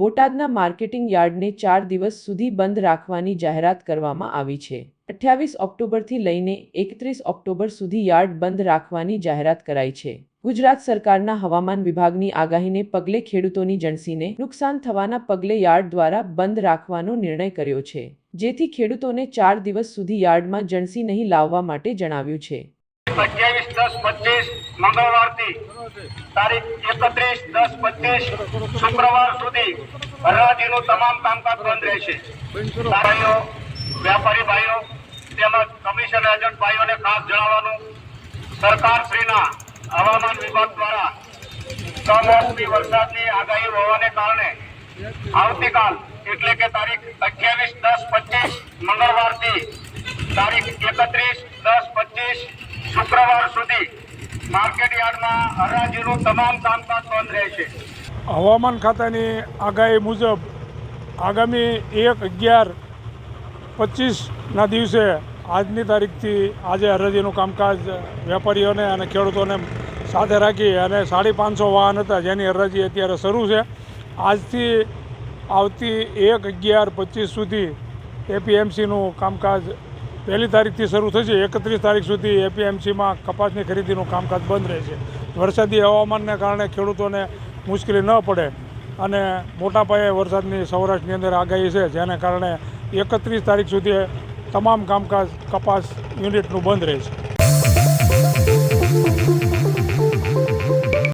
બોટાદના માર્કેટિંગ યાર્ડને ચાર દિવસ સુધી બંધ રાખવાની જાહેરાત કરવામાં આવી છે. અઠ્યાવીસ ઓક્ટોબરથી લઈને એકત્રીસ ઓક્ટોબર સુધી યાર્ડ બંધ રાખવાની જાહેરાત કરાઈ છે. ગુજરાત સરકારના હવામાન વિભાગની આગાહીને પગલે ખેડૂતોની જણસીને નુકસાન થવાના પગલે યાર્ડ દ્વારા બંધ રાખવાનો નિર્ણય કર્યો છે. જેથી ખેડૂતોને ચાર દિવસ સુધી યાર્ડમાં જણસી નહીં લાવવા માટે જણાવ્યું છે. અઠ્યાવીસ દસ પચીસ મંગળવારથી તારીખ એકત્રીસ દસ પચીસ શુક્રવાર સુધી હરાજીનું તમામ કામકાજ બંધ રહેશે. ભાઈઓ વ્યાપારી ભાઈઓ, તેમજ કમિશન એજન્ટ ભાઈઓને ખાસ જણાવવાનું, સરકારશ્રીના હવામાન વિભાગ દ્વારા કમોસમી વરસાદની આગાહી હોવાને કારણે આવતીકાલ એટલે કે તારીખ અઠ્યાવીસ દસ પચીસ મંગળવારથી તારીખ એકત્રીસ હવામાન ખાતાની આગાહી મુજબ આગામી એક અગિયાર પચીસના દિવસે આજની તારીખથી આજે હરાજીનું કામકાજ વેપારીઓને અને ખેડૂતોને સાથે રાખી અને સાડી પાંચસો વાહન હતા જેની હરાજી અત્યારે શરૂ છે. આજથી આવતી એક અગિયાર પચીસ સુધી એપીએમસીનું કામકાજ પહેલી તારીખથી શરૂ થશે. એકત્રીસ તારીખ સુધી એપીએમસીમાં કપાસની ખરીદીનું કામકાજ બંધ રહેશે. વરસાદી હવામાનને કારણે ખેડૂતોને મુશ્કેલી ન પડે અને મોટા પાયે વરસાદની સૌરાષ્ટ્રની અંદર આગાહી છે, જેને કારણે એકત્રીસ તારીખ સુધી તમામ કામકાજ કપાસ યુનિટનું બંધ રહેશે.